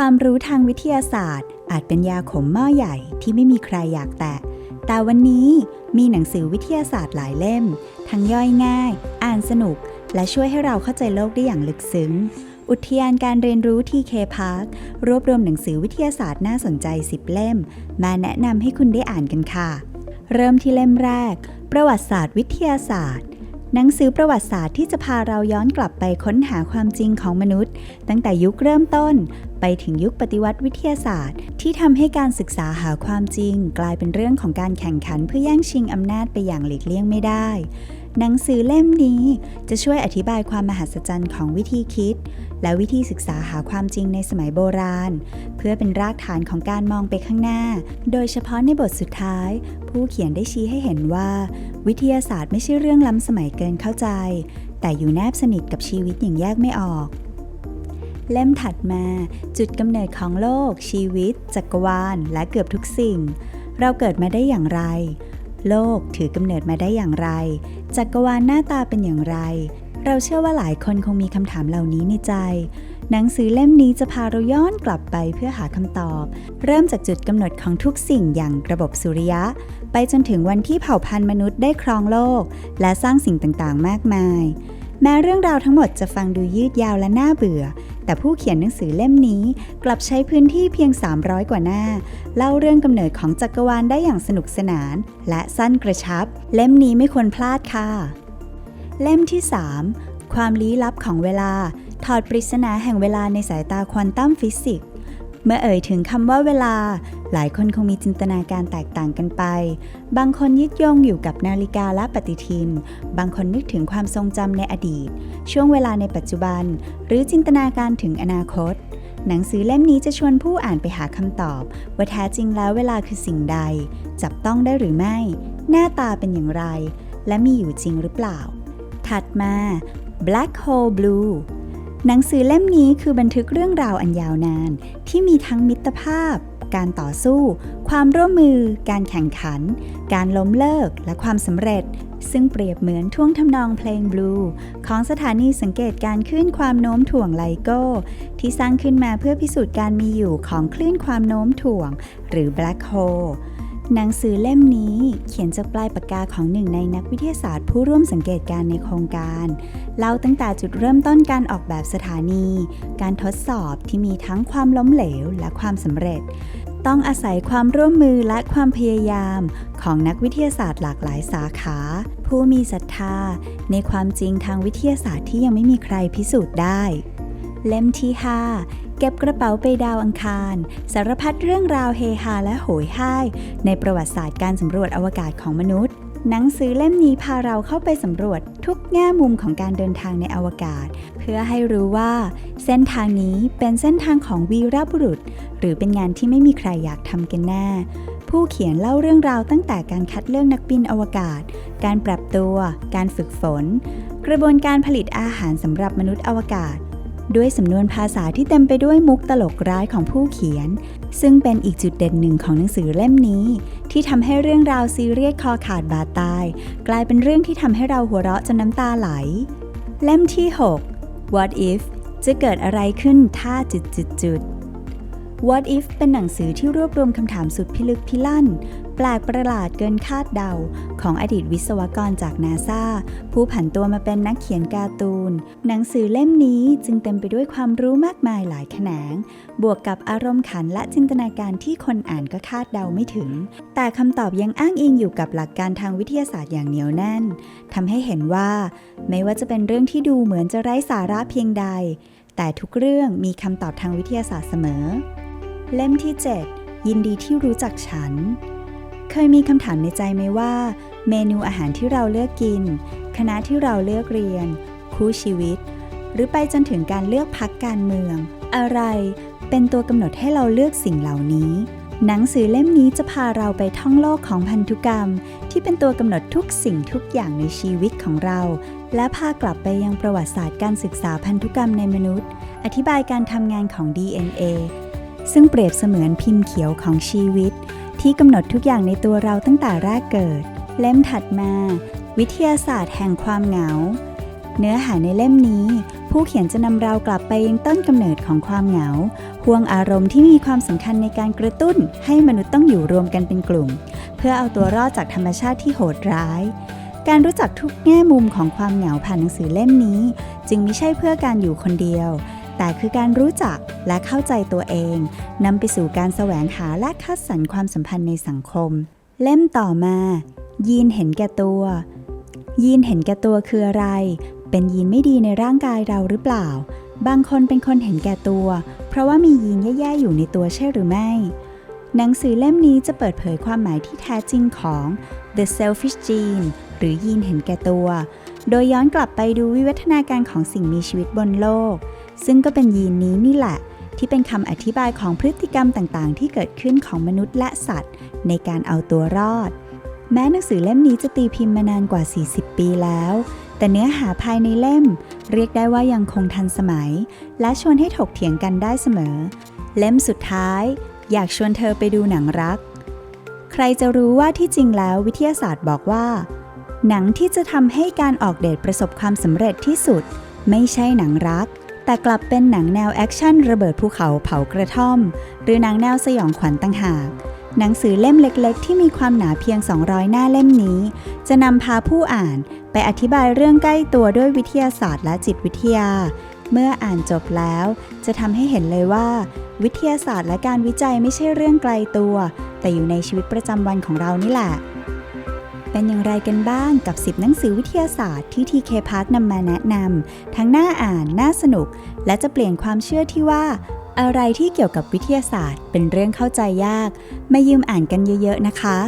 ความรู้ทางวิทยาศาสตร์ อาจเป็นยาขมหม้อใหญ่ที่ไม่มีใครอยากแตะ แต่วันนี้มีหนังสือวิทยาศาสตร์หลายเล่ม ทั้งย่อยง่าย อ่านสนุก และช่วยให้เราเข้าใจโลกได้อย่างลึกซึ้ง อุทยานการเรียนรู้ TK Park รวบรวมหนังสือวิทยาศาสตร์น่าสนใจ 10 เล่ม มาแนะนำให้คุณได้อ่านกันค่ะ เริ่มที่เล่มแรก ประวัติศาสตร์วิทยาศาสตร์ หนังสือประวัติศาสตร์ที่จะพาเราย้อนกลับไปค้นหาความจริงของมนุษย์ ตั้งแต่ยุคเริ่มต้น ไปถึงยุคปฏิวัติวิทยาศาสตร์ ที่ทำให้การศึกษาหาความจริง กลายเป็นเรื่องของการแข่งขันเพื่อแย่งชิงอำนาจไปอย่างหลีกเลี่ยงไม่ได้ หนังสือเล่มนี้จะช่วยอธิบายความมหัศจรรย์ของวิธีคิด และวิธีศึกษาหาความจริงในสมัยโบราณ เพื่อเป็นรากฐานของการมองไปข้างหน้า โดยเฉพาะในบทสุดท้าย ผู้เขียนได้ชี้ให้เห็นว่า วิทยาศาสตร์ไม่ใช่เรื่องล้ำสมัยเกินเข้าใจ แต่อยู่แนบสนิทกับชีวิตอย่างแยกไม่ออกเล่มถัดมา จุดกำเนิดของโลก ชีวิต จักรวาล และเกือบทุกสิ่ง เราเกิดมาได้อย่างไร โลกถือกำเนิดมาได้อย่างไร จักรวาลหน้าตาเป็นอย่างไร เราเชื่อว่าหลายคนคงมีคำถามเหล่านี้ในใจ หนังสือเล่มนี้จะพาเราย้อนกลับไปเพื่อหาคำตอบ เริ่มจากจุดกำเนิดของทุกสิ่งอย่างระบบสุริยะ ไปจนถึงวันที่เผ่าพันธุ์มนุษย์ได้ครองโลก และสร้างสิ่งต่างๆ มากมาย แม้เรื่องราวทั้งหมดจะฟังดูยืดยาวและน่าเบื่อ แต่ผู้เขียนหนังสือเล่มนี้กลับใช้พื้นที่เพียง 300 กว่าหน้า เล่าเรื่องกำเนิดของจักรวาลได้อย่างสนุกสนาน และสั้นกระชับ เล่มนี้ไม่ควรพลาดค่ะ เล่มที่ 3 ความลี้ลับของเวลา ถอดปริศนาแห่งเวลาในสายตาควอนตัมฟิสิกส์ เมื่อเอ่ยถึงคำว่าเวลา หลายคนคงมีจินตนาการแตกต่างกันไป บางคนยึดโยงอยู่กับนาฬิกาและปฏิทิน บางคนนึกถึงความทรงจำในอดีต ช่วงเวลาในปัจจุบัน หรือจินตนาการถึงอนาคต หนังสือเล่มนี้จะชวนผู้อ่านไปหาคำตอบ ว่าแท้จริงแล้วเวลาคือสิ่งใด จับต้องได้หรือไม่ หน้าตาเป็นอย่างไร และมีอยู่จริงหรือเปล่า ถัดมา Black Hole Blue หนังสือเล่มนี้คือบันทึกเรื่องราวอันยาวนาน ที่มีทั้งมิตรภาพ การต่อสู้ ความร่วมมือ การแข่งขัน การล้มเลิกและความสำเร็จ ซึ่งเปรียบเหมือนท่วงทำนองเพลงบลูของสถานีสังเกตการคลื่นความโน้มถ่วงไลโก้ ที่สร้างขึ้นมาเพื่อพิสูจน์การมีอยู่ของคลื่นความโน้มถ่วง หรือ Black Hole หนังสือเล่มนี้เขียนจากปลายปากกาของหนึ่งในนักวิทยาศาสตร์ผู้ร่วมสังเกตการณ์ในโครงการเล่าตั้งแต่จุดเริ่มต้นการออกแบบสถานี การทดสอบที่มีทั้งความล้มเหลวและความสำเร็จ ต้องอาศัยความร่วมมือและความพยายามของนักวิทยาศาสตร์หลากหลายสาขา ผู้มีศรัทธา ในความจริงทางวิทยาศาสตร์ที่ยังไม่มีใครพิสูจน์ได้ เล่มที่ 5 เก็บกระเป๋าไปดาวอังคาร สารพัดเรื่องราวเฮฮาและโหยห้าย ในประวัติศาสตร์การสำรวจอวกาศของมนุษย์ หนังสือเล่มนี้พาเราเข้าไปสำรวจทุกแง่มุมของการเดินทางในอวกาศ เพื่อให้รู้ว่า เส้นทางนี้เป็นเส้นทางของวีรบุรุษ หรือเป็นงานที่ไม่มีใครอยากทำกันแน่ผู้เขียนเล่าเรื่องราวตั้งแต่การคัดเลือกนักบินอวกาศ การปรับตัว การฝึกฝน กระบวนการผลิตอาหารสำหรับมนุษย์อวกาศ ด้วยสำนวนภาษาที่เต็มไปด้วยมุกตลกร้ายของผู้เขียน ซึ่งเป็นอีกจุดเด่นหนึ่งของหนังสือเล่มนี้ ที่ทำให้เรื่องราวซีเรียสคอขาดบาดตาย กลายเป็นเรื่องที่ทำให้เราหัวเราะจนน้ำตาไหล เล่มที่ 6 What if จะเกิดอะไรขึ้นถ้าจุดจุดจุด What if เป็นหนังสือที่รวบรวมคำถามสุดพิลึกพิลั่น แปลกประหลาดเกินคาดเดา ของอดีตวิศวกรจากนาซาผู้ผันตัวมาเป็นนักเขียนการ์ตูน หนังสือเล่มนี้จึงเต็มไปด้วยความรู้มากมายหลายแขนง บวกกับอารมณ์ขันและจินตนาการที่คนอ่านก็คาดเดาไม่ถึง แต่คำตอบยังอ้างอิงอยู่กับหลักการทางวิทยาศาสตร์อย่างเหนียวแน่นทำให้เห็นว่า ไม่ว่าจะเป็นเรื่องที่ดูเหมือนจะไร้สาระเพียงใด แต่ทุกเรื่องมีคำตอบทางวิทยาศาสตร์เสมอ เล่มที่ 7 ยินดีที่รู้จักฉัน เคยมีคำถามในใจไหมว่า เมนูอาหารที่เราเลือกกิน คณะที่เราเลือกเรียน คู่ชีวิต หรือไปจนถึงการเลือกพักการเมือง อะไร เป็นตัวกำหนดให้เราเลือกสิ่งเหล่านี้ หนังสือเล่มนี้จะพาเราไปท่องโลกของพันธุกรรม ที่เป็นตัวกำหนดทุกสิ่งทุกอย่างในชีวิตของเรา และพากลับไปยังประวัติศาสตร์การศึกษาพันธุกรรมในมนุษย์ อธิบายการทำงานของ DNA ซึ่งเปรียบเสมือนพิมพ์เขียวของชีวิต ที่กำหนดทุกอย่างในตัวเราตั้งแต่แรกเกิด เล่มถัดมา วิทยาศาสตร์แห่งความเหงา เนื้อหาในเล่มนี้ ผู้เขียนจะนำเรากลับไปยังต้นกำเนิดของความเหงาห่วงอารมณ์ที่มีความสำคัญในการกระตุ้น ให้มนุษย์ต้องอยู่รวมกันเป็นกลุ่ม เพื่อเอาตัวรอดจากธรรมชาติที่โหดร้าย การรู้จักทุกแง่มุมของความเหงาผ่านหนังสือเล่มนี้ จึงไม่ใช่เพื่อการอยู่คนเดียว แต่คือการรู้จักและเข้าใจตัวเองนำไปสู่การแสวงหาและคัดสรรความสัมพันธ์ในสังคม เล่มต่อมา ยีนเห็นแก่ตัว ยีนเห็นแก่ตัวคืออะไร เป็นยีนไม่ดีในร่างกายเราหรือเปล่า บางคนเป็นคนเห็นแก่ตัว เพราะว่ามียีนแย่ๆอยู่ในตัวใช่หรือไม่ หนังสือเล่มนี้จะเปิดเผยความหมายที่แท้จริงของ The Selfish Gene หรือยีนเห็นแก่ตัว โดยย้อนกลับไปดูวิวัฒนาการของสิ่งมีชีวิตบนโลก ซึ่งก็เป็นยีนนี้นี่แหละ ที่เป็นคำอธิบายของพฤติกรรมต่างๆ ที่เกิดขึ้นของมนุษย์และสัตว์ ในการเอาตัวรอด แม้หนังสือเล่มนี้จะตีพิมพ์มานานกว่า 40 ปีแล้ว แต่เนื้อหาภายในเล่ม เรียกได้ว่ายังคงทันสมัย และชวนให้ถกเถียงกันได้เสมอ เล่มสุดท้าย อยากชวนเธอไปดูหนังรัก ใครจะรู้ว่าที่จริงแล้ววิทยาศาสตร์บอกว่า หนังที่จะทำให้การออกเดทประสบความสำเร็จที่สุด ไม่ใช่หนังรัก แต่กลับเป็นหนังแนวแอคชั่นระเบิดภูเขาเผากระท่อม หรือหนังแนวสยองขวัญต่างหาก หนังสือเล่มเล็กๆ ที่มีความหนาเพียง 200 หน้าเล่มนี้ จะนำพาผู้อ่านไปอธิบายเรื่องใกล้ตัวด้วยวิทยาศาสตร์และจิตวิทยา เมื่ออ่านจบแล้ว จะทำให้เห็นเลยว่า วิทยาศาสตร์และการวิจัยไม่ใช่เรื่องไกลตัว แต่อยู่ในชีวิตประจำวันของเรานี่แหละ เป็นอย่างไรกันบ้างกับ 10 หนังสือวิทยาศาสตร์ที่ TK Park นำมาแนะนำทั้งน่าอ่านน่าสนุก และจะเปลี่ยนความเชื่อที่ว่า อะไรที่เกี่ยวกับวิทยาศาสตร์ เป็นเรื่องเข้าใจยาก มายืมอ่านกันเยอะ ๆ นะคะ